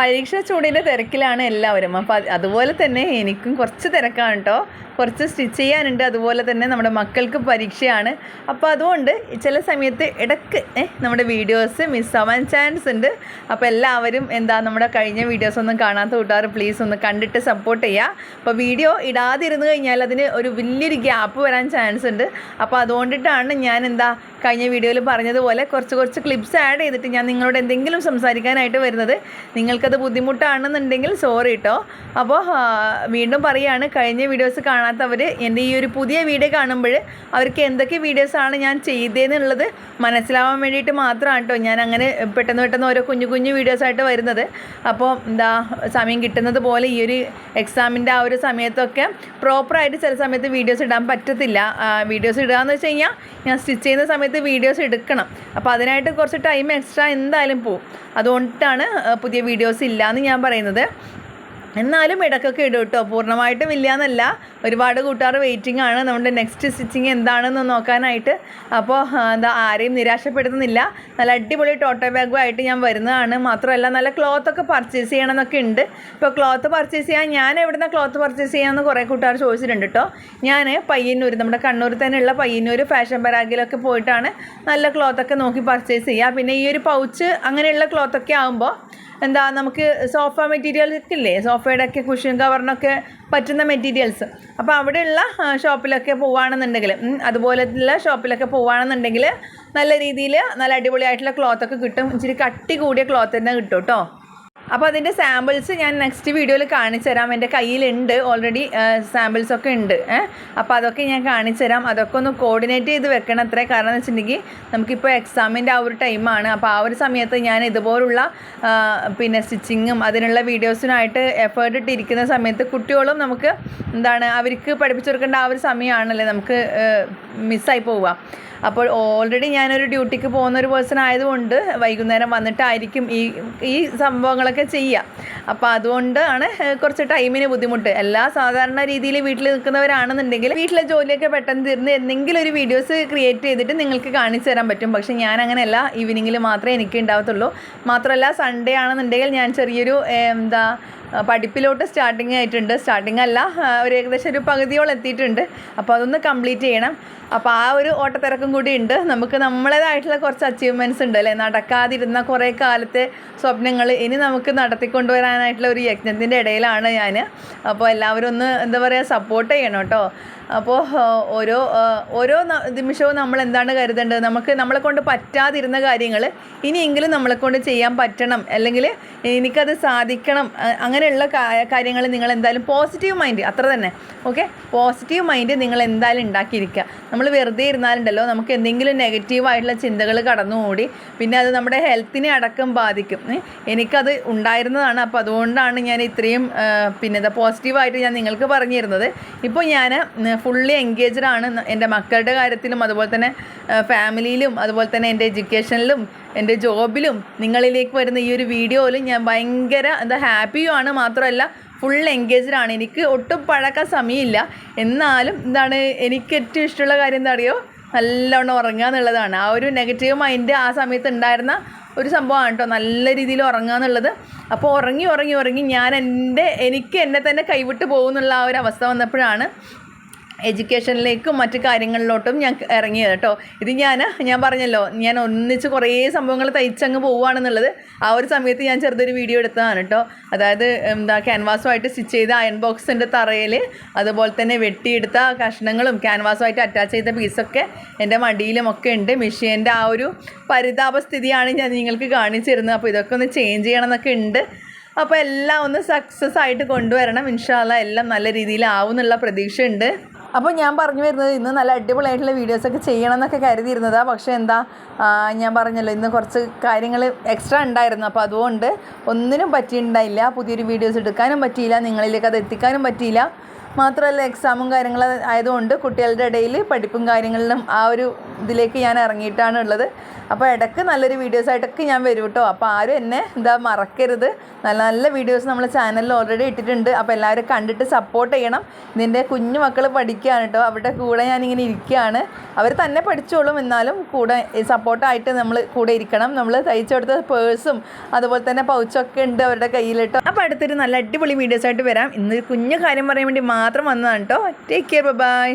പരീക്ഷ ചൂടിന്റെ തിരക്കിലാണ് എല്ലാവരും. അപ്പോൾ അതുപോലെ തന്നെ എനിക്കും കുറച്ച് തിരക്കാണ് കേട്ടോ. കുറച്ച് സ്റ്റിച്ച് ചെയ്യാനുണ്ട്. അതുപോലെ തന്നെ നമ്മുടെ മക്കൾക്ക് പരീക്ഷയാണ്. അപ്പോൾ അതുകൊണ്ട് ചില സമയത്ത് ഇടയ്ക്ക് നമ്മുടെ വീഡിയോസ് മിസ്സാവാൻ ചാൻസ് ഉണ്ട്. അപ്പോൾ എല്ലാവരും എന്താ നമ്മുടെ കഴിഞ്ഞ വീഡിയോസ് ഒന്നും കാണാത്ത കൂട്ടുകാർ പ്ലീസ് ഒന്ന് കണ്ടിട്ട് സപ്പോർട്ട് ചെയ്യുക അപ്പോൾ വീഡിയോ ഇടാതിരുന്നു കഴിഞ്ഞാൽ അതിന് ഒരു വലിയൊരു ഗ്യാപ്പ് വരാൻ ചാൻസ് ഉണ്ട്. അപ്പോൾ അതുകൊണ്ടിട്ടാണ് ഞാൻ എന്താ കഴിഞ്ഞ വീഡിയോയിൽ പറഞ്ഞതുപോലെ കുറച്ച് കുറച്ച് ക്ലിപ്സ് ആഡ് ചെയ്തിട്ട് ഞാൻ നിങ്ങളോട് എന്തെങ്കിലും സംസാരിക്കാനായിട്ട് വരുന്നത്. നിങ്ങൾക്കത് ബുദ്ധിമുട്ടാണെന്നുണ്ടെങ്കിൽ സോറി കേട്ടോ അപ്പോൾ വീണ്ടും പറയുകയാണ് കഴിഞ്ഞ വീഡിയോസ് കാണാത്തവർ എന്റെ ഈ ഒരു പുതിയ വീഡിയോ കാണുമ്പോൾ അവർക്ക് എന്തൊക്കെ വീഡിയോസാണ് ഞാൻ ചെയ്തതെന്നുള്ളത് മനസ്സിലാവാൻ വേണ്ടിയിട്ട് മാത്രമാണ് കേട്ടോ ഞാൻ അങ്ങനെ പെട്ടെന്ന് പെട്ടെന്ന് ഓരോ കുഞ്ഞു കുഞ്ഞു വീഡിയോസായിട്ട് വരുന്നത്. അപ്പോൾ എന്താ സമയം കിട്ടുന്നത് പോലെ ഈ ഒരു എക്സാമിന്റെ ആ ഒരു സമയത്തൊക്കെ പ്രോപ്പറായിട്ട് ചില സമയത്ത് വീഡിയോസ് ഇടാൻ പറ്റത്തില്ല. വീഡിയോസ് ഇടുക എന്ന് വെച്ച് കഴിഞ്ഞാൽ ഞാൻ സ്റ്റിച്ച് ചെയ്യുന്ന സമയത്ത് വീഡിയോസ് എടുക്കണം. അപ്പോൾ അതിനായിട്ട് കുറച്ച് ടൈം എക്സ്ട്രാ എന്തായാലും പോവും. അതുകൊണ്ടാണ് പുതിയ വീഡിയോസ് ഇല്ല എന്ന് ഞാൻ പറയുന്നത്. എന്നാലും ഇടക്കൊക്കെ ഇടും കേട്ടോ പൂർണമായിട്ടും ഇല്ല എന്നല്ല ഒരുപാട് കൂട്ടുകാർ വെയിറ്റിംഗ് ആണ്. നമ്മുടെ നെക്സ്റ്റ് സ്റ്റിച്ചിങ് എന്താണെന്ന് നോക്കാനായിട്ട് അപ്പോൾ എന്താ ആരെയും നിരാശപ്പെടുത്തുന്നില്ല. നല്ല അടിപൊളി ടോട്ടോ ബാഗുമായിട്ട് ഞാൻ വരുന്നതാണ്. മാത്രമല്ല നല്ല ക്ലോത്ത് ഒക്കെ പർച്ചേസ് ചെയ്യണമെന്നൊക്കെ ഉണ്ട്. ഇപ്പോൾ ക്ലോത്ത് പർച്ചേസ് ചെയ്യാൻ ഞാൻ എവിടുന്ന ക്ലോത്ത് പർച്ചേസ് ചെയ്യാമെന്ന് കുറേ കൂട്ടുകാർ ചോദിച്ചിട്ടുണ്ട് കേട്ടോ ഞാൻ പയ്യന്നൂർ നമ്മുടെ കണ്ണൂർ തന്നെയുള്ള പയ്യന്നൂർ ഫാഷൻ പരാഗിലൊക്കെ പോയിട്ടാണ് നല്ല ക്ലോത്തൊക്കെ നോക്കി പർച്ചേസ് ചെയ്യുക പിന്നെ ഈ ഒരു പൗച്ച് അങ്ങനെയുള്ള ക്ലോത്തൊക്കെ ആകുമ്പോൾ എന്താ നമുക്ക് സോഫ മെറ്റീരിയൽ ഇല്ലേ സോഫയുടെ ഒക്കെ കുഷൻ കവറിനൊക്കെ പറ്റുന്ന മെറ്റീരിയൽസ്. അപ്പോൾ അവിടെയുള്ള ഷോപ്പിലൊക്കെ പോവുകയാണെന്നുണ്ടെങ്കിൽ അതുപോലെ അതുപോലെയുള്ള ഷോപ്പിലൊക്കെ പോവുകയാണെന്നുണ്ടെങ്കിൽ നല്ല രീതിയിൽ നല്ല അടിപൊളിയായിട്ടുള്ള ക്ലോത്തൊക്കെ കിട്ടും. ഇച്ചിരി കട്ടി കൂടിയ ക്ലോത്ത് തന്നെ കിട്ടും കേട്ടോ അപ്പോൾ അതിന്റെ സാമ്പിൾസ് ഞാൻ നെക്സ്റ്റ് വീഡിയോയിൽ കാണിച്ചു തരാം. എന്റെ കയ്യിലുണ്ട്. ഓൾറെഡി സാമ്പിൾസ് ഒക്കെ ഉണ്ട്. ഏഹ് അപ്പോൾ അതൊക്കെ ഞാൻ കാണിച്ചു തരാം. അതൊക്കെ ഒന്ന് കോർഡിനേറ്റ് ചെയ്ത് വെക്കണം അത്രേ. കാരണം എന്ന് വെച്ചിട്ടുണ്ടെങ്കിൽ നമുക്കിപ്പോൾ എക്സാമിന്റെ ആ ഒരു ടൈമാണ് അപ്പോൾ ആ ഒരു സമയത്ത് ഞാൻ ഇതുപോലുള്ള പിന്നെ സ്റ്റിച്ചിങ്ങും അതിനുള്ള വീഡിയോസിനായിട്ട് എഫേർട്ട് ഇട്ടിരിക്കുന്ന സമയത്ത് കുട്ടികളും നമുക്ക് എന്താണ് അവർക്ക് പഠിപ്പിച്ചു കൊടുക്കേണ്ട ആ ഒരു സമയമാണല്ലേ നമുക്ക് മിസ്സായി പോവുക. അപ്പോൾ ഓൾറെഡി ഞാനൊരു ഡ്യൂട്ടിക്ക് പോകുന്ന ഒരു പേഴ്സൺ ആയതുകൊണ്ട് വൈകുന്നേരം വന്നിട്ടായിരിക്കും ഈ ഈ സംഭവങ്ങളൊക്കെ ചെയ്യുക അപ്പോൾ ആണ് കുറച്ച് ടൈമിന് ബുദ്ധിമുട്ട്. എല്ലാ സാധാരണ രീതിയിൽ വീട്ടിൽ നിൽക്കുന്നവരാണെന്നുണ്ടെങ്കിൽ വീട്ടിലെ ജോലിയൊക്കെ പെട്ടെന്ന് തീർന്ന് എന്തെങ്കിലും ഒരു വീഡിയോസ് ക്രിയേറ്റ് ചെയ്തിട്ട് നിങ്ങൾക്ക് കാണിച്ചു തരാൻ പറ്റും. പക്ഷേ ഞാൻ അങ്ങനെയല്ല ഈവനിങ്ങിൽ മാത്രമേ എനിക്ക് ഉണ്ടാവത്തുള്ളൂ മാത്രമല്ല സൺഡേ ആണെന്നുണ്ടെങ്കിൽ ഞാൻ ചെറിയൊരു എന്താ പഠിപ്പിലോട്ട് സ്റ്റാർട്ടിങ് ആയിട്ടുണ്ട്. സ്റ്റാർട്ടിങ് അല്ല ഒരു ഏകദേശം ഒരു പകുതിയോളം എത്തിയിട്ടുണ്ട്. അപ്പോൾ അതൊന്ന് കംപ്ലീറ്റ് ചെയ്യണം. അപ്പോൾ ആ ഒരു ഓട്ടത്തിരക്കും കൂടി ഉണ്ട്. നമുക്ക് നമ്മളേതായിട്ടുള്ള കുറച്ച് അച്ചീവ്മെന്റ്സ് ഉണ്ട് അല്ലേ? നടക്കാതിരുന്ന കുറേ കാലത്തെ സ്വപ്നങ്ങൾ ഇനി നമുക്ക് നടത്തിക്കൊണ്ടുവരാനായിട്ടുള്ള ഒരു യജ്ഞത്തിന്റെ ഇടയിലാണ് ഞാൻ അപ്പോൾ എല്ലാവരും ഒന്ന് എന്താ പറയുക സപ്പോർട്ട് ചെയ്യണം കേട്ടോ. അപ്പോൾ ഓരോ ഓരോ നിമിഷവും നമ്മൾ എന്താണ് കരുതേണ്ടത്? നമുക്ക് നമ്മളെ കൊണ്ട് പറ്റാതിരുന്ന കാര്യങ്ങൾ ഇനിയെങ്കിലും നമ്മളെ കൊണ്ട് ചെയ്യാൻ പറ്റണം. അല്ലെങ്കിൽ എനിക്കത് സാധിക്കണം. അങ്ങനെയുള്ള കാര്യങ്ങൾ നിങ്ങൾ എന്തായാലും പോസിറ്റീവ് മൈൻഡ് അത്ര തന്നെ. ഓക്കെ പോസിറ്റീവ് മൈൻഡ് നിങ്ങൾ എന്തായാലും ഉണ്ടാക്കിയിരിക്കുക. നമ്മൾ വെറുതെ ഇരുന്നാലുണ്ടല്ലോ നമുക്ക് എന്തെങ്കിലും നെഗറ്റീവായിട്ടുള്ള ചിന്തകൾ കടന്നുകൂടി പിന്നെ അത് നമ്മുടെ ഹെൽത്തിനെ അടക്കം ബാധിക്കും. എനിക്കത് ഉണ്ടായിരുന്നതാണ്. അപ്പോൾ അതുകൊണ്ടാണ് ഞാൻ ഇത്രയും പിന്നെ പോസിറ്റീവായിട്ട് ഞാൻ നിങ്ങൾക്ക് പറഞ്ഞിരുന്നത്. ഇപ്പോൾ ഞാൻ ഫുള്ളി എൻഗേജ്ഡ് ആണ് എന്റെ മക്കളുടെ കാര്യത്തിലും അതുപോലെ തന്നെ ഫാമിലിയിലും അതുപോലെ തന്നെ എന്റെ എഡ്യൂക്കേഷനിലും എന്റെ ജോബിലും നിങ്ങളിലേക്ക് വരുന്ന ഈ ഒരു വീഡിയോയിലും ഞാൻ ഭയങ്കര എന്താ ഹാപ്പിയുമാണ്. മാത്രമല്ല ഫുൾ എൻഗേജ്ഡ് ആണ്. എനിക്ക് ഒട്ടും പഴക്കാൻ സമയമില്ല. എന്നാലും എന്താണ് എനിക്ക് ഏറ്റവും ഇഷ്ടമുള്ള കാര്യം എന്താ അറിയോ? നല്ലോണം ഉറങ്ങുക എന്നുള്ളതാണ്. ആ ഒരു നെഗറ്റീവ് മൈൻഡ് ആ സമയത്ത് ഉണ്ടായിരുന്ന ഒരു സംഭവമാണ് കേട്ടോ നല്ല രീതിയിൽ ഉറങ്ങുക എന്നുള്ളത്. അപ്പോൾ ഉറങ്ങി ഉറങ്ങി ഉറങ്ങി ഞാൻ എന്റെ എനിക്ക് എന്നെ തന്നെ കൈവിട്ട് പോകുന്നുള്ള ആ ഒരു അവസ്ഥ വന്നപ്പോഴാണ് എഡ്യൂക്കേഷനിലേക്കും മറ്റു കാര്യങ്ങളിലോട്ടും ഞാൻ ഇറങ്ങിയത് കേട്ടോ. ഇത് ഞാൻ ഞാൻ പറഞ്ഞല്ലോ ഞാൻ ഒന്നിച്ച് കുറേ സംഭവങ്ങൾ തയ്ച്ചങ്ങ് പോവുകയാണെന്നുള്ളത് ആ ഒരു സമയത്ത് ഞാൻ ചെറുതൊരു വീഡിയോ എടുത്തതാണ് കേട്ടോ. അതായത് എന്താ ക്യാൻവാസുമായിട്ട് സ്റ്റിച്ച് ചെയ്ത അയൺ ബോക്സിന്റെ തറയിൽ അതുപോലെ തന്നെ വെട്ടിയെടുത്ത കഷ്ണങ്ങളും ക്യാൻവാസുമായിട്ട് അറ്റാച്ച് ചെയ്ത പീസൊക്കെ എന്റെ മടിയിലും ഒക്കെ ഉണ്ട്. മെഷീന്റെ ആ ഒരു പരിതാപസ്ഥിതിയാണ് ഞാൻ നിങ്ങൾക്ക് കാണിച്ചു തരുന്നത് അപ്പോൾ ഇതൊക്കെ ഒന്ന് ചേഞ്ച് ചെയ്യണം എന്നൊക്കെ ഉണ്ട്. അപ്പോൾ എല്ലാം ഒന്ന് സക്സസ് ആയിട്ട് കൊണ്ടുവരണം. ഇൻഷാല്ല എല്ലാം നല്ല രീതിയിലാവും എന്നുള്ള പ്രതീക്ഷയുണ്ട്. അപ്പോൾ ഞാൻ പറഞ്ഞു വരുന്നത് ഇന്ന് നല്ല അടിപൊളിയായിട്ടുള്ള വീഡിയോസൊക്കെ ചെയ്യണം എന്നൊക്കെ കരുതിയിരുന്നതാണ് പക്ഷേ എന്താ ഞാൻ പറഞ്ഞല്ലോ ഇന്ന് കുറച്ച് കാര്യങ്ങൾ എക്സ്ട്രാ ഉണ്ടായിരുന്നു. അപ്പോൾ അതുകൊണ്ട് ഒന്നിനും പറ്റിയിട്ടുണ്ടായില്ല. പുതിയൊരു വീഡിയോസ് എടുക്കാനും പറ്റിയില്ല. നിങ്ങളിലേക്ക് അത് എത്തിക്കാനും പറ്റിയില്ല. മാത്രമല്ല എക്സാമും കാര്യങ്ങളും ആയതുകൊണ്ട് കുട്ടികളുടെ ഇടയിൽ പഠിപ്പും കാര്യങ്ങളിലും ആ ഒരു ഇതിലേക്ക് ഞാൻ ഇറങ്ങിയിട്ടാണ് ഉള്ളത്. അപ്പോൾ ഇടയ്ക്ക് നല്ലൊരു വീഡിയോസായിട്ടൊക്കെ ഞാൻ വരും കേട്ടോ. അപ്പോൾ ആരും എന്നെ എന്താ മറക്കരുത്. നല്ല നല്ല വീഡിയോസ് നമ്മൾ ചാനലിൽ ഓൾറെഡി ഇട്ടിട്ടുണ്ട്. അപ്പോൾ എല്ലാവരും കണ്ടിട്ട് സപ്പോർട്ട് ചെയ്യണം. ഇതിന്റെ കുഞ്ഞു മക്കൾ പഠിക്കുകയാണ് കേട്ടോ. അവരുടെ കൂടെ ഞാനിങ്ങനെ ഇരിക്കുകയാണ്. അവർ തന്നെ പഠിച്ചോളും. എന്നാലും കൂടെ സപ്പോർട്ടായിട്ട് നമ്മൾ കൂടെ ഇരിക്കണം. നമ്മൾ തയ്ച്ചു കൊടുത്ത പേഴ്സും അതുപോലെ തന്നെ പൗച്ചൊക്കെ ഉണ്ട് അവരുടെ കയ്യിൽ കേട്ടോ. അപ്പോൾ അടുത്തൊരു നല്ല അടിപൊളി വീഡിയോസായിട്ട് വരാം. ഇന്ന് കുഞ്ഞു കാര്യം പറയാൻ വേണ്ടി മാത്രം വന്നതാണ് കേട്ടോ. Take care bye